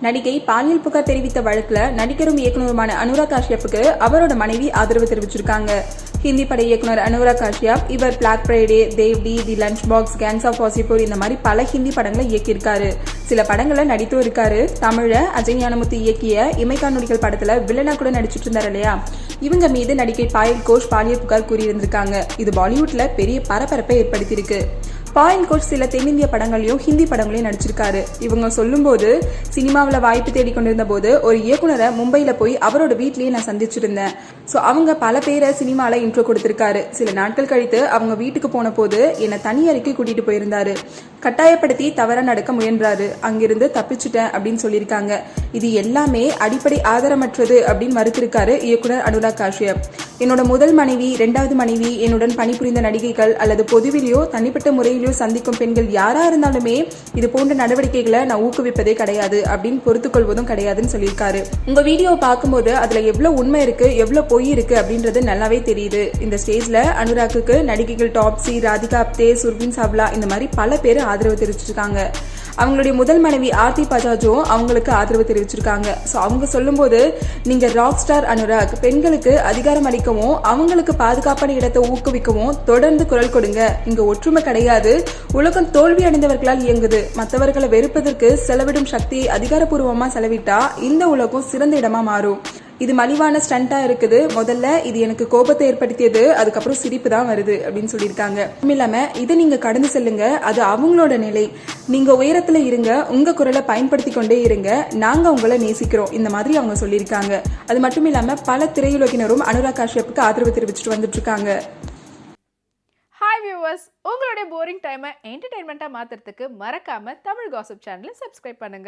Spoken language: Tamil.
நடிகை பாலியல் புகார் தெரிவித்த வழக்குல நடிகரும் இயக்குனருமான அனுராக் காஷ்யப்புக்கு அவரோட மனைவி ஆதரவு தெரிவிச்சிருக்காங்க. ஹிந்தி பட இயக்குனர் அனுராக் காஷ்யப் இவர் Black Friday DevD the lunch box gangs of Wasseypur இந்த மாதிரி பல ஹிந்தி படங்களை இயக்கியிருக்காரு. சில படங்களை நடித்தும் இருக்காரு. தமிழ அஜய் ஞானமுத்து இயக்கிய இமைக்காணொலிகள் படத்துல வில்லனா கூட நடிச்சிட்டு இருந்தார் இல்லையா? இவங்க மீது நடிகை பாயல் கோஷ் பாலியல் புகார் கூறியிருந்திருக்காங்க. இது பாலிவுட்ல பெரிய பரபரப்பை ஏற்படுத்தியிருக்கு. பாயல் கோஷ் சில தென்னிந்திய படங்களையும் ஹிந்தி படங்களையும் நடிச்சிருக்காரு. இவங்க சொல்லும்போது சினிமாவில் வாய்ப்பு தேடிக்கொண்டிருந்த போது ஒரு இயக்குனரை மும்பையில் போய் அவரோட வீட்லேயே நான் சந்திச்சிருந்தேன். ஸோ அவங்க பல பேரை சினிமாவில் இன்ட்ரோ கொடுத்துருக்காரு. சில நாட்கள் கழித்து அவங்க வீட்டுக்கு போன போது என்னை தனி அறைக்கு கூட்டிகிட்டு போயிருந்தாரு. கட்டாயப்படுத்தி தவற நடக்க முயன்றாரு. அங்கிருந்து தப்பிச்சிட்டேன் அப்படின்னு சொல்லியிருக்காங்க. இது எல்லாமே அடிப்படை ஆதாரமற்றது அப்படின்னு மறுத்திருக்காரு இயக்குனர் அனுராக் காஷ்யப். என்னோட முதல் மனைவி இரண்டாவது மனைவி என்னுடன் பணிபுரிந்த நடிகைகள் அல்லது பொதுவிலையோ தனிப்பட்ட முறையிலோ சந்திக்கும் பெண்கள் யாரா இருந்தாலுமே இது போன்ற நடவடிக்கைகளை நான் ஊக்குவிப்பதே கிடையாது அப்படின்னு பொறுத்துக் கொள்வதும் கிடையாதுன்னு சொல்லியிருக்காரு. உங்க வீடியோவை பார்க்கும்போது அதுல எவ்வளவு உண்மை இருக்கு எவ்வளவு பொய் இருக்கு அப்படின்றது நல்லாவே தெரியுது. இந்த ஸ்டேஜ்ல அனுராக்குக்கு நடிகைகள் டாப்ஸி ராதிகா அப்தே சுர்பின் சாவ்லா இந்த மாதிரி பல பேர் ஆதரவு தெரிவிச்சிருக்காங்க. அவங்களுடைய முதல் மனைவி ஆர்த்தி பஜாஜும் அவங்களுக்கு ஆதரவு தெரிவிச்சிருக்காங்க. ஸோ அவங்க சொல்லும்போது நீங்க ராக் ஸ்டார் அனுராக் பெண்களுக்கு அதிகாரம் அளிக்கவும் அவங்களுக்கு பாதுகாப்பான இடத்தை ஊக்குவிக்கவும் தொடர்ந்து குரல் கொடுங்க. இங்க ஒற்றுமை கிடையாது. உலகம் தோல்வி அடைந்தவர்களால் இயங்குது. மற்றவர்களை வெறுப்பதற்கு செலவிடும் சக்தியை அதிகாரப்பூர்வமா செலவிட்டா இந்த உலகம் சிறந்த இடமா மாறும். இது மலிவான ஸ்டண்டா இருக்குது. முதல்ல இது எனக்கு கோபத்தை ஏற்படுத்தியது. அதுக்கப்புறம் சிரிப்பு தான் வருது அப்படின்னு சொல்லியிருக்காங்க. இல்லாமல் இல்லாம இதை நீங்க கடந்து செல்லுங்க. அது அவங்களோட நிலை. நீங்க உயரத்துல இருங்க. உங்க குரலை பயன்படுத்தி கொண்டே இருங்க. நாங்க உங்களை நேசிக்கிறோம். இந்த மாதிரி அவங்க சொல்லியிருக்காங்க. அது மட்டும் இல்லாம பல திரையுலகினரும் அனுராக் காஷ்யப்புக்கு ஆதரவு தெரிவிச்சுட்டு வந்துட்டு இருக்காங்க ஹாய் வியூவர்ஸ் உங்களுடைய போரிங் டைமை என்டர்டைன்மெண்ட்டாக மாற்றுறதுக்கு மறக்காம தமிழ் காசிப் சேனலை சப்ஸ்கிரைப் பண்ணுங்க.